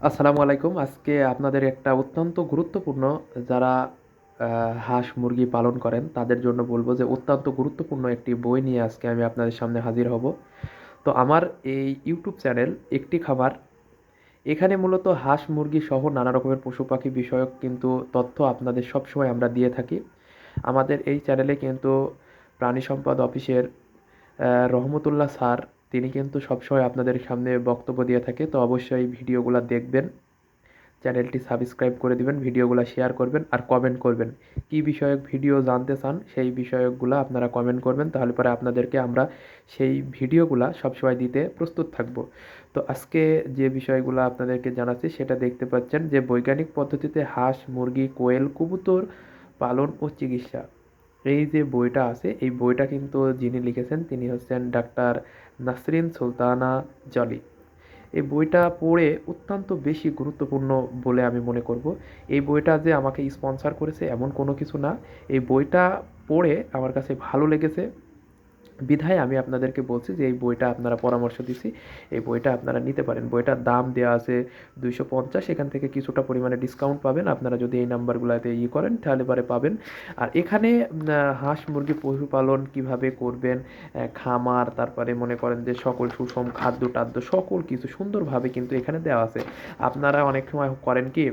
আসসালামু আলাইকুম। আজকে আপনাদের একটা অত্যন্ত গুরুত্বপূর্ণ যারা হাঁস মুরগি পালন করেন, তাদের জন্য বলব যে অত্যন্ত গুরুত্বপূর্ণ একটি বই নিয়ে আজকে আমি আপনাদের সামনে হাজির হব। তো আমার এই ইউটিউব চ্যানেল একটি খাবার এখানে মূলত হাঁস মুরগি সহ নানা রকমের পশু পাখি বিষয়ক কিন্তু তথ্য আপনাদের সবসময় আমরা দিয়ে থাকি। আমাদের এই চ্যানেলে কিন্তু প্রাণী সম্পদ অফিসের রহমতুল্লাহ স্যার তিনি কিন্তু সবসময় আপনাদের সামনে বক্তব্য দিয়ে থাকে, তো অবশ্যই ভিডিওগুলো দেখবেন। চ্যানেলটি সাবস্ক্রাইব করে দিবেন, ভিডিওগুলো শেয়ার করবেন আর কমেন্ট করবেন। কী বিষয়ক ভিডিও জানতে চান, সেই বিষয়কগুলো আপনারা কমেন্ট করবেন, তাহলে পরে আপনাদেরকে আমরা সেই ভিডিওগুলা সবসময় দিতে প্রস্তুত থাকব। তো আজকে যে বিষয়গুলো আপনাদেরকে জানাচ্ছি, সেটা দেখতে পাচ্ছেন যে বৈজ্ঞানিক পদ্ধতিতে হাঁস, মুরগি, কোয়েল, কবুতর পালন ও চিকিৎসা। এই যে বইটা আছে, এই বইটা কিন্তু যিনি লিখেছেন তিনি হচ্ছেন ডাক্তার নাসরিন সুলতানা জলি। এই বইটা পড়ে অত্যন্ত বেশি গুরুত্বপূর্ণ বলে আমি মনে করব। এই বইটা যে আমাকে স্পন্সার করেছে এমন কোনো কিছু না। এই বইটা পড়ে আমার কাছে ভালো লেগেছে। বিধায় আমি আপনাদেরকে বলছি যে এই বইটা আপনারা পরামর্শ দিছি। এই বইটা আপনারা নিতে পারেন। বইটার দাম দেওয়া আছে দুইশো পঞ্চাশ। এখান থেকে কিছুটা পরিমাণে ডিসকাউন্ট পাবেন। আপনারা যদি এই নাম্বারগুলোতে ই করেন, তাহলে পরে পাবেন। আর এখানে হাঁস মুরগি পশুপালন কীভাবে করবেন খামার, তারপরে মনে করেন যে সকল সুষম খাদ্য টাদ্য সকল কিছু সুন্দরভাবে কিন্তু এখানে দেওয়া আছে। আপনারা অনেক সময় করেন কি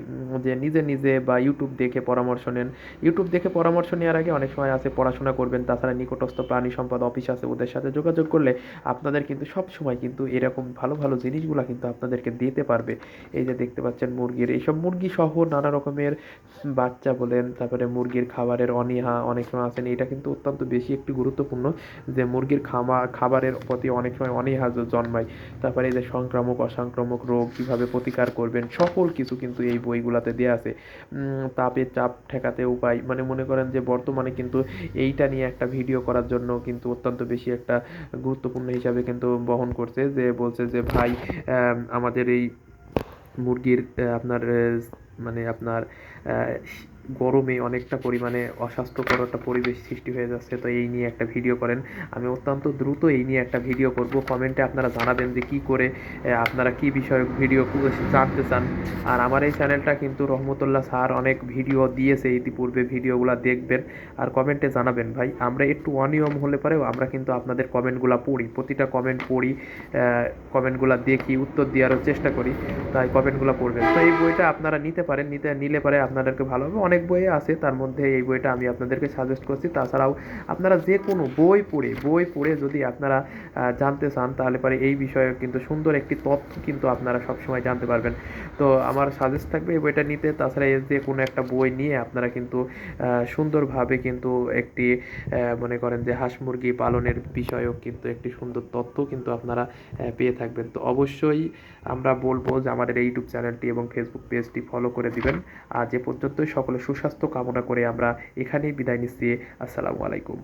যে নিজে নিজে বা ইউটিউব দেখে পরামর্শ নেন। ইউটিউব দেখে পরামর্শ নেওয়ার আগে অনেক সময় আছে পড়াশোনা করবেন। তাছাড়া নিকটস্থ প্রাণী সম্পদ অফিস আছে ওদের সাথে যোগাযোগ করলে আপনাদের কিন্তু সব সময় কিন্তু এরকম ভালো ভালো জিনিসগুলো কিন্তু আপনাদেরকে দিতে পারবে। এই যে দেখতে পাচ্ছেন মুরগির, এইসব মুরগি সহ নানা রকমের বাচ্চা বলেন, তারপরে মুরগির খাবারের অনীহা অনেক সময় আছেন এটা কিন্তু অত্যন্ত বেশি একটি গুরুত্বপূর্ণ যে মুরগির খামা, খাবারের প্রতি অনেক সময় অনীহা জন্মায়। তারপরে এই যে সংক্রামক, অসংক্রামক রোগ কীভাবে প্রতিকার করবেন, সকল কিছু কিন্তু এই বইগুলোতে দেওয়া আছে। তাপের চাপ ঠেকাতে উপায় মানে মনে করেন যে বর্তমানে কিন্তু এইটা নিয়ে একটা ভিডিও করার জন্য কিন্তু অত্যন্ত বেশি একটা গুরুত্বপূর্ণ হিসাবে কিন্তু বহন করছে যে বলছে যে ভাই আম, আমাদের এই মুরগির আপনার মানে আপনার গরমে অনেকটা পরিমাণে অস্বাস্থ্যকর একটা পরিবেশ সৃষ্টি হয়ে যাচ্ছে, তো এই নিয়ে একটা ভিডিও করেন। আমি অত্যন্ত দ্রুত এই নিয়ে একটা ভিডিও করব। কমেন্টে আপনারা জানাবেন যে কি করে আপনারা কি বিষয়ক ভিডিও জানতে চান। আর আমার এই চ্যানেলটা কিন্তু রহমতুল্লাহ স্যার অনেক ভিডিও দিয়েছে, ইতিপূর্বে ভিডিওগুলো দেখবেন। আর কমেন্টে জানাবেন ভাই, আমরা একটু অনিয়ম হলে পরেও আমরা কিন্তু আপনাদের কমেন্টগুলো পড়ি। প্রতিটা কমেন্ট পড়ি কমেন্টগুলো দেখি, উত্তর দেওয়ারও চেষ্টা করি, তাই কমেন্টগুলো পড়বেন। তো এই বইটা আপনারা নিতে পারেন, নিতে, নিলে পরে আপনাদেরকে ভালো হবে। অনেক বই আছে, তার মধ্যে এই বইটা আমি আপনাদেরকে সাজেস্ট করছি। তাছাড়াও আপনারা যে কোনো বই পড়ে বই পড়ে যদি আপনারা জানতে চান, তাহলে পরে এই বিষয়ে কিন্তু সুন্দর একটি তথ্য কিন্তু আপনারা সবসময় জানতে পারবেন। তো আমার সাজেস্ট থাকবে এই বইটা নিতে। তাছাড়া এই যে কোনো একটা বই নিয়ে আপনারা কিন্তু সুন্দরভাবে কিন্তু একটি মনে করেন যে হাঁস মুরগি পালনের বিষয়ক কিন্তু একটি সুন্দর তথ্য কিন্তু আপনারা পেয়ে থাকবেন। তো অবশ্যই আমরা বলব যে আমাদের ইউটিউব চ্যানেলটি এবং ফেসবুক পেজটি ফলো করে দিবেন। আর যে পর্যন্তই। সকলে সুস্বাস্থ্য কামনা করে আমরা এখানেই বিদায় নিচ্ছি। আসসালামু আলাইকুম।